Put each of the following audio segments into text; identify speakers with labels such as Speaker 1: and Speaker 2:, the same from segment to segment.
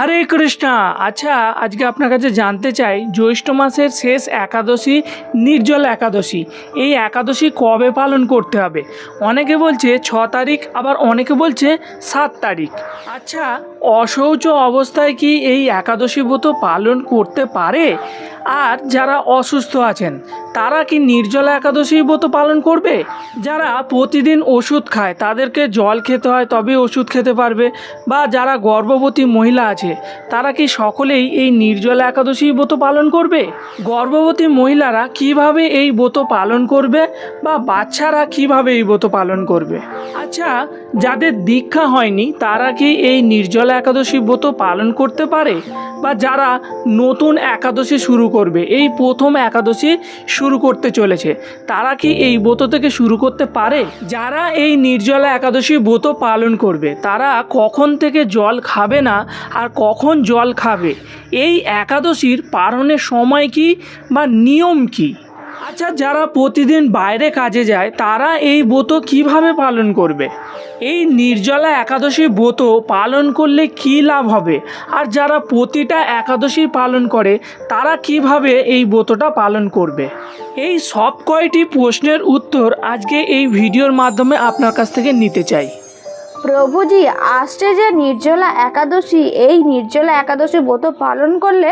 Speaker 1: হরে কৃষ্ণা। আচ্ছা আজকে আপনার কাছে জানতে চাই, জ্যৈষ্ঠ মাসের শেষ একাদশী, নির্জল একাদশী, এই একাদশী কবে পালন করতে হবে? অনেকে বলছে ছ তারিখ, আবার অনেকে বলছে সাত তারিখ। আচ্ছা অশৌচ অবস্থায় কি এই একাদশী ব্রত পালন করতে পারে? আর যারা অসুস্থ আছেন, তারা কি নির্জলা একাদশী ব্রত পালন করবে? যারা প্রতিদিন ওষুধ খায়, তাদেরকে জল খেতে হয় তবে ওষুধ খেতে পারবে। বা যারা গর্ভবতী মহিলা আছে, তারা কি সকলেই এই নির্জলা একাদশী ব্রত পালন করবে? গর্ভবতী মহিলারা কীভাবে এই ব্রত পালন করবে? বা বাচ্চারা কীভাবে এই ব্রত পালন করবে? আচ্ছা যাদের দীক্ষা হয়নি, তারা কি এই নির্জলা একাদশী ব্রত পালন করতে পারে? বা যারা নতুন একাদশী শুরু করবে। এই প্রথম একাদশী শুরু করতে চলেছে। তারা কি এই ব্রত থেকে শুরু করতে পারে? যারা এই নির্জলা একাদশী ব্রত পালন করবে, তারা কখন থেকে জল খাবে না আর কখন জল খাবে? এই একাদশীর পালনের সময় কি বা নিয়ম কি? আচ্ছা যারা প্রতিদিন বাইরে কাজে যায়, তারা এই ব্রত কীভাবে পালন করবে? এই নির্জলা একাদশী ব্রত পালন করলে কী লাভ হবে? আর যারা প্রতিটা একাদশী পালন করে, তারা কীভাবে এই ব্রতটা পালন করবে? এই সব কয়টি প্রশ্নের উত্তর আজকে এই ভিডিওর মাধ্যমে আপনার কাছ থেকে নিতে চাই।
Speaker 2: প্রভুজি আসছে যে নির্জলা একাদশী। এই নির্জলা একাদশী ব্রত পালন করলে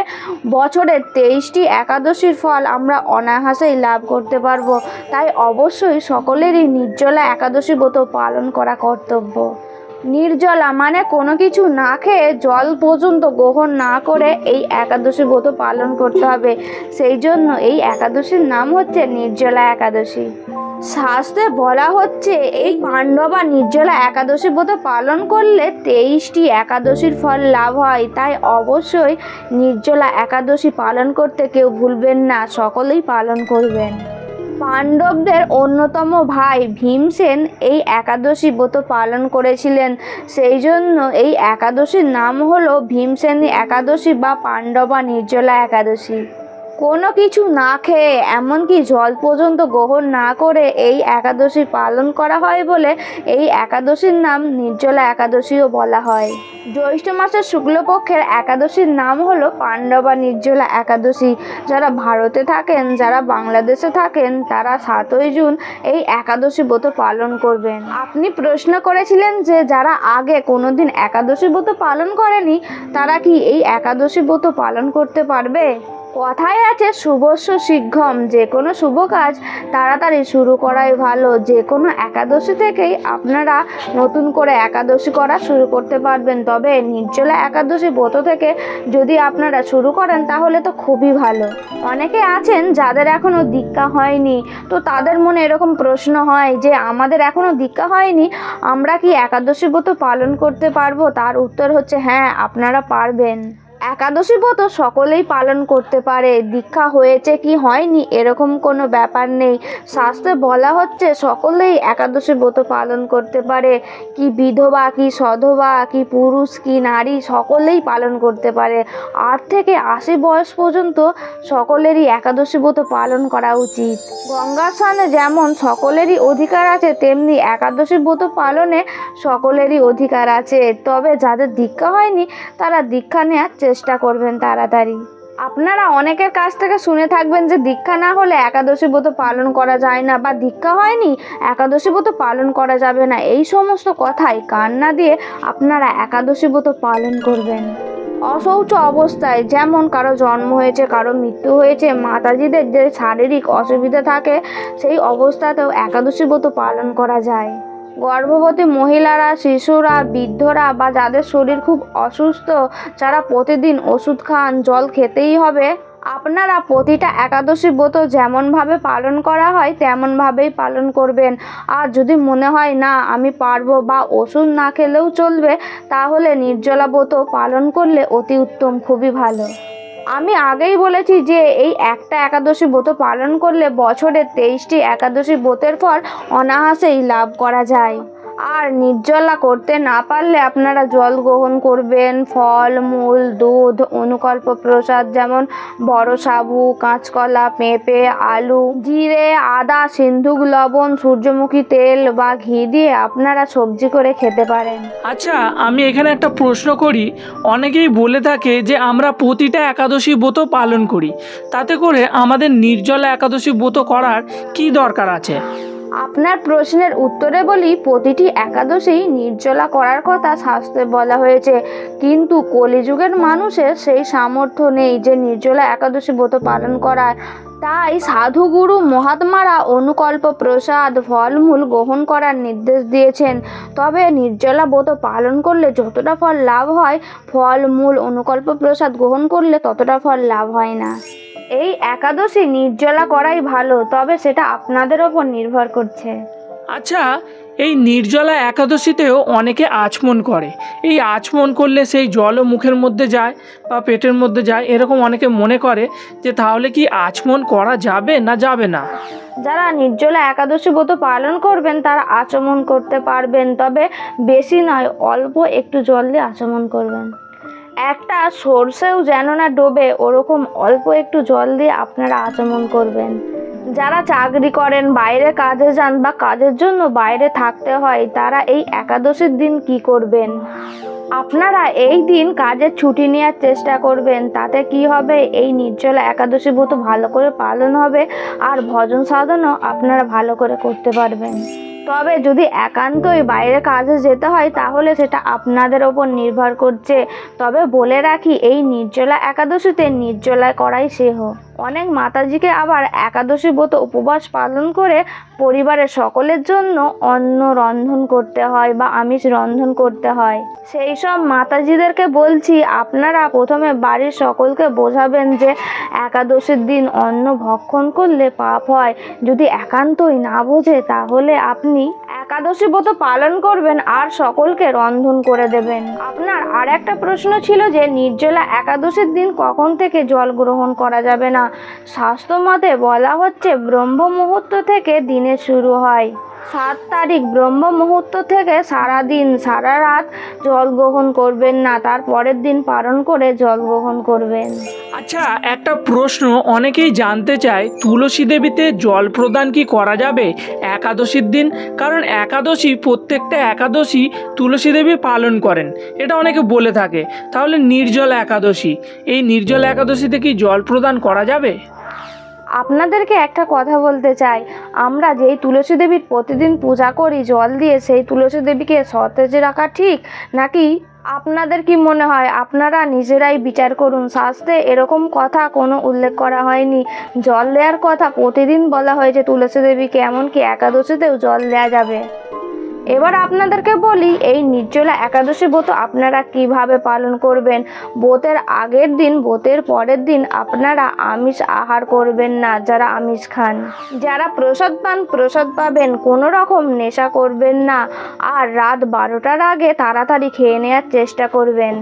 Speaker 2: বছরের তেইশটি একাদশীর ফল আমরা অনায়াসেই লাভ করতে পারব। তাই অবশ্যই সকলেরই নির্জলা একাদশী ব্রত পালন করা কর্তব্য। নির্জলা মানে কোনো কিছু না খেয়ে জল পর্যন্ত গ্রহণ না করে এই একাদশী ব্রত পালন করতে হবে। সেই জন্য এই একাদশীর নাম হচ্ছে নির্জলা একাদশী। শাস্ত্রে বলা হচ্ছে, এই পাণ্ডবা নির্জলা একাদশী ব্রত পালন করলে তেইশটি একাদশীর ফল লাভ হয়। তাই অবশ্যই নির্জলা একাদশী পালন করতে কেউ ভুলবেন না, সকলেই পালন করবেন। পাণ্ডবদের অন্যতম ভাই ভীমসেন এই একাদশী ব্রত পালন করেছিলেন। সেই জন্য এই একাদশীর নাম হলো ভীমসেনী একাদশী বা পাণ্ডবা নির্জলা একাদশী। কোনো কিছু না খেয়ে, এমনকি জল পর্যন্ত গ্রহণ না করে এই একাদশী পালন করা হয় বলে এই একাদশীর নাম নির্জলা একাদশীও বলা হয়। জ্যৈষ্ঠ মাসের শুক্লপক্ষের একাদশীর নাম হলো পাণ্ডবা নির্জলা একাদশী। যারা ভারতে থাকেন, যারা বাংলাদেশে থাকেন, তারা সাতই জুন এই একাদশী ব্রত পালন করবেন। আপনি প্রশ্ন করেছিলেন যে যারা আগে কোনোদিন একাদশী ব্রত পালন করেনি, তারা কি এই একাদশী ব্রত পালন করতে পারবে? কথায় আছে শুভস্য শীঘ্রম। যে কোনো শুভ কাজ তাড়াতাড়ি শুরু করাই ভালো। যে কোনো একাদশী থেকেই আপনারা নতুন করে একাদশী করা শুরু করতে পারবেন। তবে নির্জলা একাদশী ব্রত থেকে যদি আপনারা শুরু করেন, তাহলে তো খুবই ভালো। অনেকে আছেন যাদের এখনও দীক্ষা হয়নি, তো তাদের মনে এরকম প্রশ্ন হয় যে, আমাদের এখনও দীক্ষা হয়নি, আমরা কি একাদশী ব্রত পালন করতে পারব? তার উত্তর হচ্ছে হ্যাঁ আপনারা পারবেন। একাদশী ব্রত সকলেই পালন করতে পারে। দীক্ষা হয়েছে কি হয়নি? এরকম কোনো ব্যাপার নেই। শাস্ত্রে বলা হচ্ছে, সকলেই একাদশী ব্রত পালন করতে পারে। কি বিধবা, কি সধবা, কি পুরুষ, কি নারী, সকলেই পালন করতে পারে। আট থেকে আশি বয়স পর্যন্ত সকলেরই একাদশী ব্রত পালন করা উচিত। গঙ্গার স্নানে যেমন সকলেরই অধিকার আছে, তেমনি একাদশী ব্রত পালনে সকলেরই অধিকার আছে। তবে যাদের দীক্ষা হয়নি, তারা দীক্ষা নেওয়ার চেষ্টা করবেন তাড়াতাড়ি। আপনারা অনেকের কাছ থেকে শুনে থাকবেন যে দীক্ষা না হলে একাদশী ব্রত পালন করা যায় না বা দীক্ষা হয়নি, একাদশী ব্রত পালন করা যাবে না। এই সমস্ত কথাই কান না দিয়ে আপনারা একাদশী ব্রত পালন করবেন। অশৌচ অবস্থায় যেমন কারও জন্ম হয়েছে, কারও মৃত্যু হয়েছে, মাতাজিদের যে শারীরিক অসুবিধা থাকে, সেই অবস্থাতেও একাদশী ব্রত পালন করা যায়। গর্ভবতী মহিলারা, শিশুরা, বৃদ্ধরা বা যাদের শরীর খুব অসুস্থ, যারা প্রতিদিন ওষুধ খান, জল খেতেই হবে, আপনারা প্রতিটা একাদশী ব্রত যেমনভাবে পালন করা হয়, তেমনভাবেই পালন করবেন। আর যদি মনে হয়, না, আমি পারব বা ওষুধ না খেলেও চলবে, তাহলে নির্জলা ব্রত পালন করলে অতি উত্তম, খুবই ভালো। আমি আগেই বলেছি যে এই একটা একাদশী ব্রত পালন করলে বছরে তেইশটি একাদশী ব্রতের ফল অনাহাসেই লাভ করা যায়। আর নির্জলা করতে না পারলে আপনারা জল গ্রহণ করবেন। ফল, মূল, দুধ, অনুকল্প প্রসাদ যেমন বড় সাবু, কাঁচকলা, পেঁপে, আলু, জিরে, আদা, সিন্ধুক, লবণ, সূর্যমুখী তেল বা ঘি দিয়ে আপনারা সবজি করে খেতে পারেন।
Speaker 1: আচ্ছা আমি এখানে একটা প্রশ্ন করি। অনেকেই বলে থাকে যে আমরা প্রতিটা একাদশী ব্রত পালন করি। তাতে করে আমাদের নির্জলা একাদশী ব্রত করার কি দরকার আছে?
Speaker 2: আপনার প্রশ্নের উত্তরে বলি, প্রতিটি একাদশী নির্জলা করার কথা শাস্ত্রে বলা হয়েছে। কিন্তু কলিযুগের মানুষের সেই সামর্থ্য নেই যে নির্জলা একাদশী ব্রত পালন করার তাই সাধুগুরু মহাত্মারা অনুকল্প, প্রসাদ, ফলমূল গ্রহণ করার নির্দেশ দিয়েছেন। তবে নির্জলা ব্রত পালন করলে যতটা ফল লাভ হয়, ফলমূল, অনুকল্প, প্রসাদ গ্রহণ করলে ততটা ফল লাভ হয় না। এই একাদশী নির্জলা করাই ভালো তবে সেটা আপনাদের ওপর নির্ভর করছে।
Speaker 1: আচ্ছা এই নির্জলা একাদশীতেও অনেকে আচমন করে। এই আচমন করলে সেই জলও মুখের মধ্যে যায় বা পেটের মধ্যে যায় এরকম অনেকে মনে করে যে তাহলে কি আচমন করা যাবে না যাবে না?
Speaker 2: যারা নির্জলা একাদশী ব্রত পালন করবেন তারা আচমন করতে পারবেন তবে বেশি নয় অল্প একটু জল দিয়ে আচমন করবেন। একটা সর্ষেও যেন না ডোবে, ওরকম অল্প একটু জল দিয়ে আপনারা আচমন করবেন। যারা চাকরি করেন, বাইরে কাজে যান বা কাজের জন্য বাইরে থাকতে হয়, তারা এই একাদশীর দিন কি করবেন? আপনারা এই দিন কাজের ছুটি নেওয়ার চেষ্টা করবেন, তাতে কি হবে? এই নির্জলা একাদশী ব্রত ভালো করে পালন হবে আর ভজন সাধনও আপনারা ভালো করে করতে পারবেন। তবে যদি একান্তই বাইরে কাজে যেতে হয়, তাহলে সেটা আপনাদের ওপর নির্ভর করছে। তবে বলে রাখি, এই নির্জলা একাদশীতে নির্জলায় করাই সেহ। অনেক মাতাজিকে আবার একাদশী ব্রত উপবাস পালন করে পরিবারের সকলের জন্য অন্ন রন্ধন করতে হয় বা আমিষ রন্ধন করতে হয়। সেই সব মাতাজিদেরকে বলছি, আপনারা প্রথমে বাড়ির সকলকে বোঝাবেন যে একাদশীর দিন অন্ন ভক্ষণ করলে পাপ হয়। যদি একান্তই না বোঝে, তাহলে আপনি একাদশী ব্রত পালন করবেন আর সকলকে রন্ধন করে দেবেন। আপনার আর একটা প্রশ্ন ছিল যে, নির্জলা একাদশীর দিন কখন থেকে জল গ্রহণ করা যাবে না? স্বাস্থ্য মতে বলা হচ্ছে ব্রহ্ম মুহূর্ত থেকে দিনে শুরু হয়। সাত তারিখ ব্রহ্ম মুহূর্ত থেকে সারা দিন সারা রাত জল গ্রহণ করবেন না, তার পরের দিন পালন করে জল গ্রহণ করবেন।
Speaker 1: আচ্ছা একটা প্রশ্ন, অনেকেই জানতে চায়, তুলসী দেবীতে জল প্রদান কি করা যাবে একাদশীর দিন? কারণ একাদশী, প্রত্যেকটা একাদশী তুলসী দেবী পালন করেন, এটা অনেকে বলে থাকে। তাহলে নির্জল একাদশী, এই নির্জল একাদশীতে কি জল প্রদান করা যাবে?
Speaker 2: আপনাদেরকে একটা কথা বলতে চাই। আমরা যেই তুলসী দেবীর প্রতিদিন পূজা করি, জল দিয়ে সেই তুলসী দেবীকে সতেজ রাখা ঠিক? নাকি আপনাদের কি মনে হয়, আপনারা নিজেরাই বিচার করুন? স্বাস্থ্যে এরকম কথা কোনো উল্লেখ করা হয়নি। জল দেওয়ার কথা প্রতিদিন বলা হয়েছে তুলসী দেবীকে, এমনকি একাদশীতেও জল দেওয়া যাবে। এবার আপনাদেরকে বলি, এই নির্জলা একাদশী ব্রত আপনারা কীভাবে পালন করবেন? ব্রতের আগের দিন, ব্রতের পরের দিন আপনারা আমিষ আহার করবেন না, যারা আমিষ খান। যারা প্রসাদ পান, প্রসাদ পাবেন, কোনো রকম নেশা করবেন না। আর রাত বারোটার আগে তাড়াতাড়ি খেয়ে নেওয়ার চেষ্টা করবেন।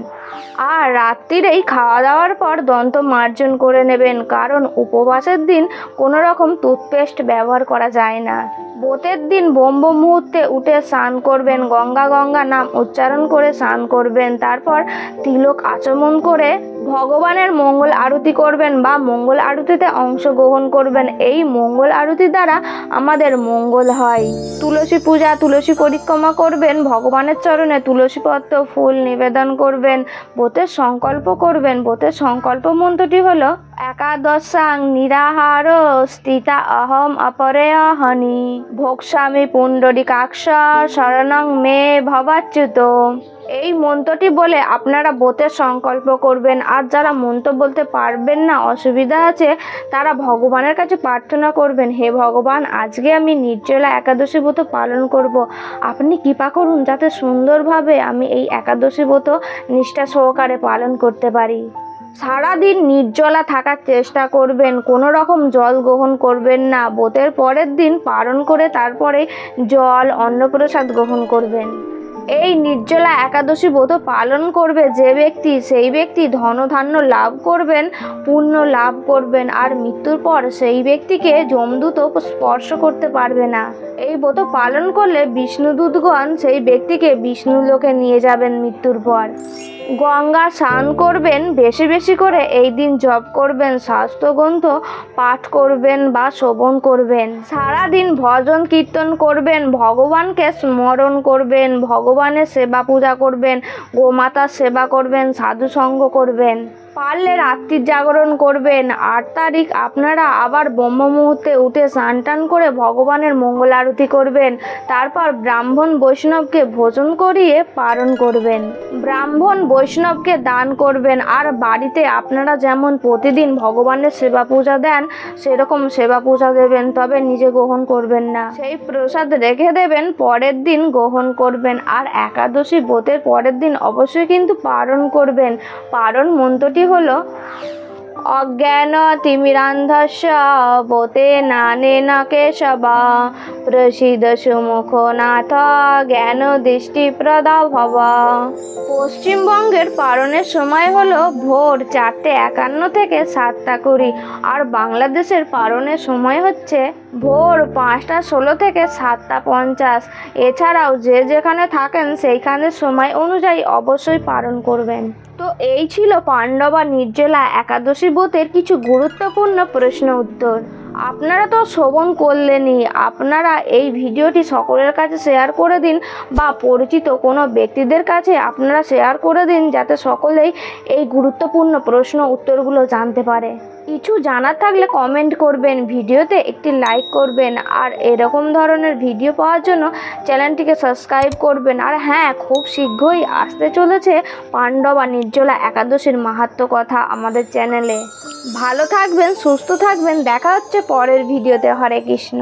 Speaker 2: আর রাত্রিরেই খাওয়া দাওয়ার পর দন্ত মার্জন করে নেবেন, কারণ উপবাসের দিন কোনো রকম টুথপেস্ট ব্যবহার করা যায় না। ব্রতের দিন ব্রহ্ম মুহূর্তে উঠে স্নান করবেন, গঙ্গা গঙ্গা নাম উচ্চারণ করে স্নান করবেন, তারপর তিলক আচমন করে ভগবানের মঙ্গল আরতি করবেন বা মঙ্গল আরতিতে অংশগ্রহণ করবেন, এই মঙ্গল আরতি দ্বারা আমাদের মঙ্গল হয়। তুলসী পূজা, তুলসী পরিক্রমা করবেন, ভগবানের চরণে তুলসী পত্র ফুল নিবেদন করবেন ব্রতের সংকল্প করবেন। ব্রতের সংকল্প মন্ত্রটি হলো, একাদশাং নিরাহার স্থিতা অহম অপরেয়হনি। ভোক্সামি পুণ্ডরিকাক্ষ শরণং মে ভবাচ্যুত। এই মন্ত্রটি বলে আপনারা ব্রতের সংকল্প করবেন। আর যারা মন্ত্র বলতে পারবেন না, অসুবিধা আছে, তারা ভগবানের কাছে প্রার্থনা করবেন, হে ভগবান, আজকে আমি নির্জলা একাদশী ব্রত পালন করব। আপনি কৃপা করুন যাতে সুন্দরভাবে আমি এই একাদশী ব্রত নিষ্ঠা সহকারে পালন করতে পারি। সারাদিন নির্জলা থাকার চেষ্টা করবেন, কোনো রকম জল গ্রহণ করবেন না। বোতের পরের দিন পালন করে তারপরে জল, অন্নপ্রসাদ গ্রহণ করবেন। এই নির্জলা একাদশী ব্রত পালন করবে যে ব্যক্তি, সেই ব্যক্তি ধনধান্য লাভ করবেন, পুণ্য লাভ করবেন আর মৃত্যুর পর সেই ব্যক্তিকে যমদূত স্পর্শ করতে পারবে না। এই ব্রত পালন করলে বিষ্ণুদূতগণ সেই ব্যক্তিকে বিষ্ণু লোকে নিয়ে যাবেন মৃত্যুর পর। গঙ্গা স্নান করবেন, বেশি বেশি করে এই দিন জপ করবেন, স্বাস্থ্যগ্রন্থ পাঠ করবেন বা শোভন করবেন। সারা দিন ভজন কীর্তন করবেন, ভগবানকে স্মরণ করবেন, ভগবানের সেবা পূজা করবেন, গোমাতার সেবা করবেন সাধু সঙ্গ করবেন। পারলে রাত্রির জাগরণ করবেন। আট তারিখ আপনারা আবার ব্রহ্ম মুহূর্তে উঠে স্নান টান করে ভগবানের মঙ্গল আরতি করবেন। তারপর ব্রাহ্মণ বৈষ্ণবকে ভোজন করিয়ে পালন করবেন। ব্রাহ্মণ বৈষ্ণবকে দান করবেন। আর বাড়িতে আপনারা যেমন প্রতিদিন ভগবানের সেবা পূজা দেন, সেরকম সেবা পূজা দেবেন, তবে নিজে গ্রহণ করবেন না। সেই প্রসাদ রেখে দেবেন, পরের দিন গ্রহণ করবেন। আর একাদশী ব্রতের পরের দিন অবশ্যই কিন্তু পালন করবেন। পালন মন্ত্রটি হলো অজ্ঞান তিমিরান্ধস্য বোতে নানে না কেশবা প্রসিদ্ধ সুমুখনাথ জ্ঞান দৃষ্টিপ্রদা ভব পশ্চিমবঙ্গের পালনের সময় হলো ভোর চারটে একান্ন থেকে সাতটা কুড়ি, আর বাংলাদেশের পালনের সময় হচ্ছে ভোর পাঁচটা ষোলো থেকে সাতটা পঞ্চাশ। এছাড়াও যে যেখানে থাকেন সেইখানের সময় অনুযায়ী অবশ্যই পালন করবেন। তো এই ছিল পাণ্ডবা নির্জলা একাদশী ব্রতের কিছু গুরুত্বপূর্ণ প্রশ্ন উত্তর। আপনারা তো শ্রবণ করলেনই, আপনারা এই ভিডিওটি সকলের কাছে শেয়ার করে দিন বা পরিচিত কোনো ব্যক্তিদের কাছে আপনারা শেয়ার করে দিন যাতে সকলেই এই গুরুত্বপূর্ণ প্রশ্ন উত্তরগুলো জানতে পারে। কিছু জানার থাকলে কমেন্ট করবেন, ভিডিওতে একটি লাইক করবেন আর এরকম ধরনের ভিডিও পাওয়ার জন্য চ্যানেলটিকে সাবস্ক্রাইব করবেন। আর হ্যাঁ খুব শীঘ্রই আসতে চলেছে পাণ্ডব আর নির্জলা একাদশীর মাহাত্ম কথা আমাদের চ্যানেলে ভালো থাকবেন, সুস্থ থাকবেন, দেখা হচ্ছে পরের ভিডিওতে হরে কৃষ্ণ।